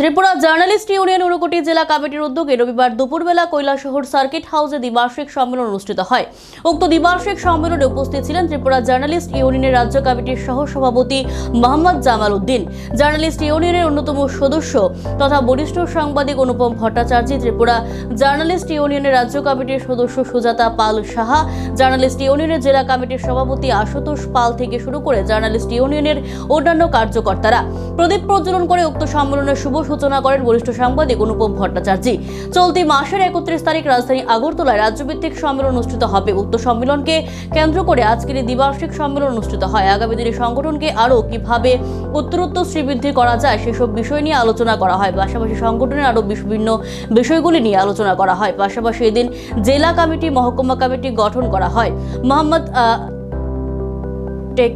Tripura journalist union Unakoti জেলা কমিটির উদ্যোগে রবিবার দুপুরবেলা কৈলাসহর সার্কিট হাউসে দ্বিবার্ষিক সম্মেলন অনুষ্ঠিত হয়। উক্ত দ্বিবার্ষিক সম্মেলনে উপস্থিত ছিলেন ত্রিপুরা জার্নালিস্ট ইউনিয়নের রাজ্য কমিটির সহ সভাপতি মোহাম্মদ জামাল উদ্দিন। জার্নালিস্ট ইউনিয়নের অন্যতম সদস্য তথা বরিষ্ঠ সাংবাদিক অনুপম ভট্টাচার্য, ত্রিপুরা জার্নালিস্ট ইউনিয়নের রাজ্য কমিটির সদস্য সুজাতা পাল সাহা, জার্নালিস্ট ইউনিয়নের জেলা কমিটির সভাপতি আশুতোষ পাল থেকে শুরু করে জার্নালিস্ট ইউনিয়নের অন্যান্য কার্যকর্তারা। প্রদীপ প্রজ্বলন করে উক্ত সম্মেলনের শুভ সূচনা করেন বরিষ্ঠ সাংবাদিক অনুপম ভট্টাচার্য। চলতি মাসের একত্রিশ তারিখ রাজধানী আগরতলায় রাজ্যভিত্তিক সম্মেলন অনুষ্ঠিত হবে। উক্ত সম্মেলনকে কেন্দ্র করে আজকের এই দ্বিবার্ষিক সম্মেলন অনুষ্ঠিত হয়। আগামী দিনে সংগঠনকে আরও কীভাবে উত্তরোত্তর শ্রীবৃদ্ধি করা যায় সেসব বিষয় নিয়ে আলোচনা করা হয়। পাশাপাশি সংগঠনের আরও বিভিন্ন বিষয়গুলি নিয়ে আলোচনা করা হয়। পাশাপাশি এদিন জেলা কমিটি, মহকুমা কমিটি গঠন করা হয়। মোহাম্মদ টেক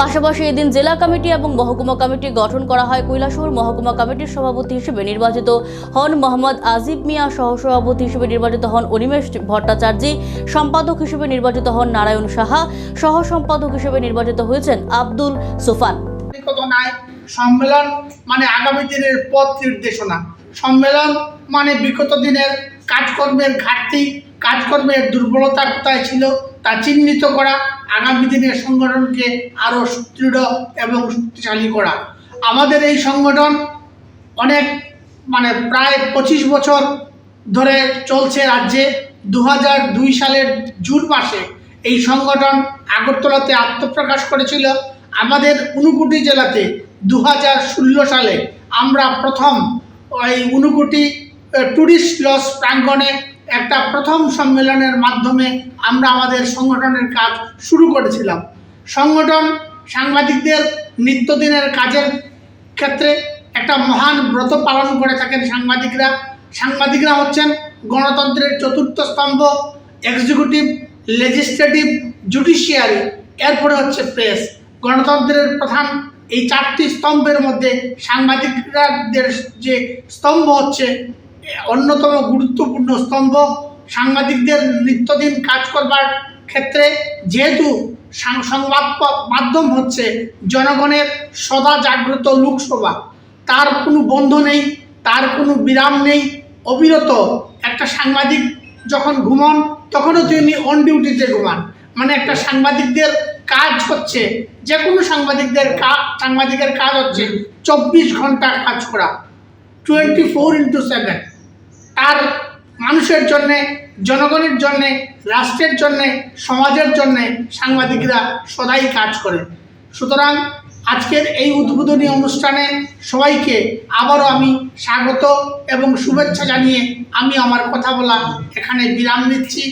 পাশাপাশি এদিন জেলা কমিটি এবং মহকুমা কমিটি গঠন করা হয়। কৈলাসহর মহকুমা কমিটির সভাপতি হিসেবে নির্বাচিত হন মোহাম্মদ আজিব মিয়া, সহসভাপতি হিসেবে নির্বাচিত হন অনিমেষ ভট্টাচার্য, সম্পাদক হিসেবে নির্বাচিত হন নারায়ণ সাহা সহ সম্পাদক হিসেবে নির্বাচিত হয়েছেন আব্দুল সুফান। সম্মেলন মানে আগামী দিনের পথ নির্দেশনা। সম্মেলন মানে বিগত দিনের কাজকর্মের ঘাটতি, কাজকর্মের দুর্বলতা কোথায় ছিল তা চিহ্নিত করা, আগামী দিনের সংগঠনকে আরও সুদৃঢ় এবং শক্তিশালী করা। আমাদের এই সংগঠন অনেক মানে প্রায় পঁচিশ বছর ধরে চলছে রাজ্যে। দু দুই সালের জুন মাসে এই সংগঠন আগরতলাতে আত্মপ্রকাশ করেছিল। আমাদের ঊনকোটি জেলাতে দু হাজার ষোলো সালে আমরা প্রথম ওই ঊনকোটি ট্যুরিস্ট লস প্রাঙ্গণে একটা প্রথম সম্মেলনের মাধ্যমে আমরা আমাদের সংগঠনের কাজ শুরু করেছিলাম। সংগঠন সাংবাদিকদের নিত্যদিনের কাজের ক্ষেত্রে একটা মহান ব্রত পালন করে থাকেন সাংবাদিকরা। সাংবাদিকরা হচ্ছেন গণতন্ত্রের চতুর্থ স্তম্ভ এক্সিকিউটিভ লেজিসলেটিভ জুডিশিয়ারি এরপরে হচ্ছে প্রেস গণতন্ত্রের প্রধান এই চারটি স্তম্ভের মধ্যে সাংবাদিকদের যে স্তম্ভ হচ্ছে অন্যতম গুরুত্বপূর্ণ স্তম্ভ সাংবাদিকদের নিত্যদিন কাজ করবার ক্ষেত্রে যেহেতু সংবাদ মাধ্যম হচ্ছে জনগণের সদা জাগ্রত লোকসভা, তার কোনো বন্ধ নেই, তার কোনো বিরাম নেই। অবিরত একটা সাংবাদিক যখন ঘুমান, তখনও তিনি অন ডিউটিতে ঘুমান। মানে একটা সাংবাদিকদের কাজ হচ্ছে যে কোনো সাংবাদিকদের কাজ সাংবাদিকের কাজ হচ্ছে চব্বিশ ঘণ্টা কাজ করা। টোয়েন্টি ফোর ইন্টু সেভেন তার মানুষের জন্যে, জনগণের জন্যে, রাষ্ট্রের জন্যে, সমাজের জন্যে সাংবাদিকরা সদাই কাজ করে সুতরাং আজকের এই উদ্বোধনী অনুষ্ঠানে সবাইকে আবারও আমি স্বাগত এবং শুভেচ্ছা জানিয়ে আমি আমার কথা বলা এখানে বিরাম নিচ্ছি